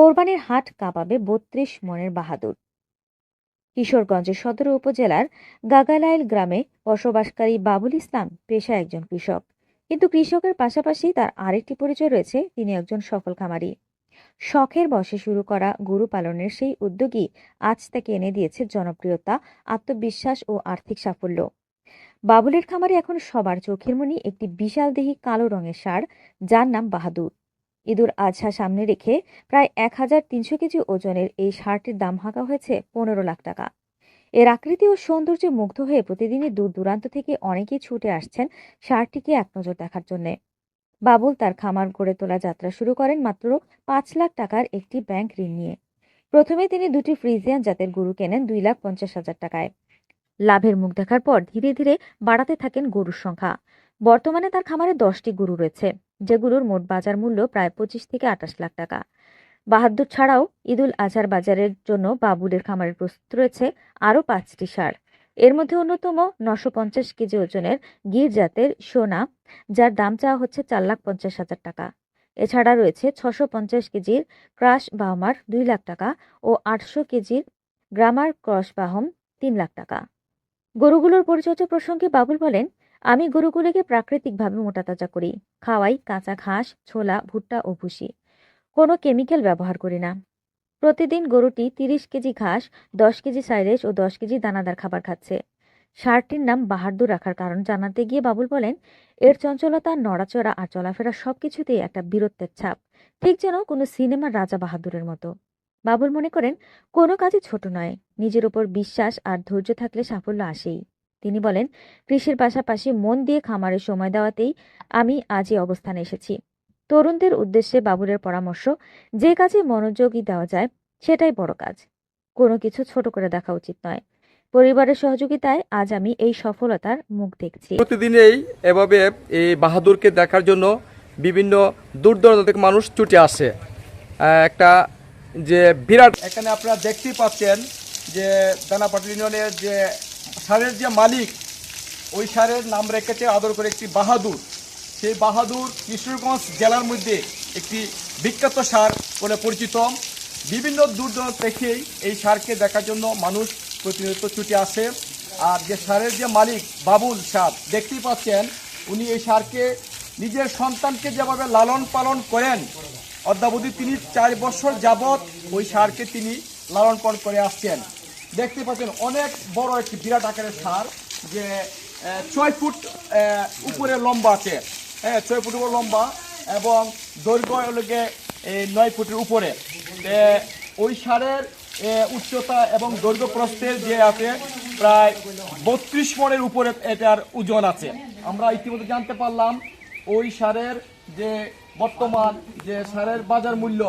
কোরবানির হাট কাঁপাবে বত্রিশ মনের বাহাদুর। কিশোরগঞ্জের সদর উপজেলার গাগালাইল গ্রামে বসবাসকারী বাবুল ইসলাম পেশা একজন কৃষক। কিন্তু কৃষকের পাশাপাশি তার আরেকটি পরিচয় রয়েছে, তিনি একজন সফল খামারি। শখের বসে শুরু করা গরু পালনের সেই উদ্যোগই আজ তাকে এনে দিয়েছে জনপ্রিয়তা, আত্মবিশ্বাস ও আর্থিক সাফল্য। বাবুলের খামারে এখন সবার চোখের মনি একটি বিশাল দেহী কালো রঙের ষাঁড়, যার নাম বাহাদুর। ঈদুল আজহা সামনে রেখে প্রায় এক হাজার তিনশো কেজি ওজনের এই ষাঁড়টির দাম হাঁকা হয়েছে পনেরো লাখ টাকা। এর আকৃতি ও সৌন্দর্যে মুগ্ধ হয়ে প্রতিদিনই দূর দূরান্ত থেকে অনেকেই ছুটে আসছেন ষাঁড়টিকে এক নজর দেখার জন্যে। বাবুল তার খামার গড়ে তোলা যাত্রা শুরু করেন মাত্র পাঁচ লাখ টাকার একটি ব্যাংক ঋণ নিয়ে। প্রথমে তিনি দুটি ফ্রিজিয়ান জাতের গরু কেনেন দুই লাখ পঞ্চাশ হাজার টাকায়। লাভের মুখ দেখার পর ধীরে ধীরে বাড়াতে থাকেন গরুর সংখ্যা। বর্তমানে তার খামারে দশটি গরু রয়েছে, যেগুলোর মোট বাজার মূল্য প্রায় পঁচিশ থেকে আঠাশ লাখ টাকা। বাহাদুর ছাড়াও ঈদুল আজহার বাজারের জন্য বাবুলের খামারে প্রস্তুত রয়েছে আরও পাঁচটি সার এর মধ্যে অন্যতম নশো পঞ্চাশ কেজি ওজনের গির জাতের সোনা, যার দাম চাওয়া হচ্ছে চার লাখ পঞ্চাশ হাজার টাকা। এছাড়া রয়েছে ছশো পঞ্চাশ কেজির ক্রাশ বাহমার দুই লাখ টাকা ও আটশো কেজির গ্রামার ক্রস বাহম তিন লাখ টাকা। গরুগুলোর পরিচর্যা প্রসঙ্গে বাবুল বলেন আমি গরুগুলোকে প্রাকৃতিকভাবে মোটাতাজা করি। খাওয়াই কাঁচা ঘাস, ছোলা, ভুট্টা ও ভুসি। কোনো কেমিক্যাল ব্যবহার করি না। প্রতিদিন গরুটি তিরিশ কেজি ঘাস, দশ কেজি সাইলেজ ও দশ কেজি দানাদার খাবার খাচ্ছে। ষাঁড়টির নাম বাহাদুর রাখার কারণ জানাতে গিয়ে বাবুল বলেন, এর চঞ্চলতা, নড়াচড়া আর চলাফেরা সব কিছুতেই একটা বীরত্বের ছাপ। ঠিক যেন কোনো সিনেমার রাজা বাহাদুরের মতো। বাবুল মনে করেন, কোনো কাজই ছোট নয়। নিজের উপর বিশ্বাস আর ধৈর্য থাকলে সাফল্য আসেই। তিনি বলেন কৃষির পাশাপাশি মন দিয়ে খামারে সময় দেওয়াতেই আমি আজ এই অবস্থানে এসেছি। তরুণদের উদ্দেশ্যে বাবুলের পরামর্শ যে কাজে মনোযোগী দেওয়া যায় সেটাই বড় কাজ। কোনো কিছু ছোট করে দেখা উচিত নয়। পরিবারের সহযোগিতায় আজ আমি এই সফলতার মুখ দেখছি। প্রতিদিনেই এভাবে এই বাহাদুরকে দেখার জন্য বিভিন্ন দূর দূরান্ত থেকে মানুষ ছুটে আসে। একটা যে বিরাট এখানে আপনারা দেখতেই পাচ্ছেন যে দানাপাটি ইউনিয়নের যে সারের যে মালিক, ওই সারের নাম রেখেছে আদর করে একটি বাহাদুর। সেই বাহাদুর কিশোরগঞ্জ জেলার মধ্যে একটি বিখ্যাত সার বলে পরিচিত। বিভিন্ন দূর দূরান্ত থেকেই এই সারকে দেখার জন্য মানুষ প্রতিনিয়ত ছুটে আসে। আর যে সারের যে মালিক, বাবুল সার, দেখতেই পাচ্ছেন, উনি এই সারকে নিজের সন্তানকে যেভাবে লালন পালন করেন, অদ্যাবধি তিনি চার বছর যাবৎ ওই সারকে তিনি লালন পালন করে আসছেন। দেখতে পাচ্ছেন, অনেক বড় একটি বিরাট আকারের সার যে ছয় ফুট উপরে লম্বা আছে। হ্যাঁ ছয় ফুট উপর লম্বা এবং দৈর্ঘ্য হলোকে নয় ফুটের উপরে। ওই সারের উচ্চতা এবং দৈর্ঘ্য প্রস্থের যে আছে, প্রায় বত্রিশ মনের উপরে এটার ওজন আছে। আমরা ইতিমধ্যে জানতে পারলাম, ওই সারের যে বর্তমান যে সারের বাজার মূল্য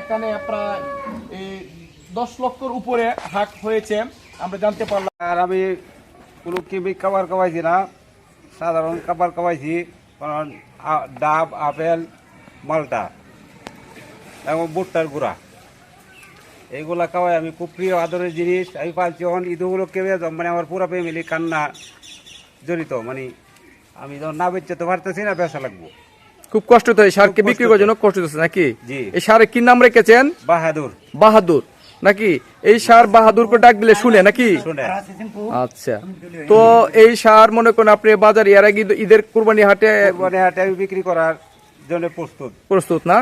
এখানে প্রায় দশ লক্ষর উপরে হাক হয়েছে আমরা জানতে পারলাম। আর আমি কোনো কেমিক খাবার খাওয়াইছি না সাধারণ খাবার খাওয়াইছি কারণ ডাব আপেল মালটা এবং ভুট্টার গুঁড়া। এইগুলা খাওয়াই আমি খুব প্রিয় আদরের জিনিস। আমি পাচ্ছি যখন ঈদগুলো কেবে মানে আমার পুরো ফ্যামিলি কান্না জড়িত মানে আমি যখন না বেচতে তো পারতেছি না বেচা লাগবো। খুব কষ্ট তো এই সারকে বিক্রি করার জন্য কষ্ট হচ্ছে নাকি? জি। এই সারে কি নাম রেখেছেন? বাহাদুর। বাহাদুর। নাকি? এই সার বাহাদুরকে ডাক দিলে শুনে নাকি? আচ্ছা। তো এই সার মনে করেন আপনি বাজারে এর আগে ঈদের কুরবানি হাটে কুরবানি হাটে বিক্রি করার জন্য প্রস্তুত। প্রস্তুত না?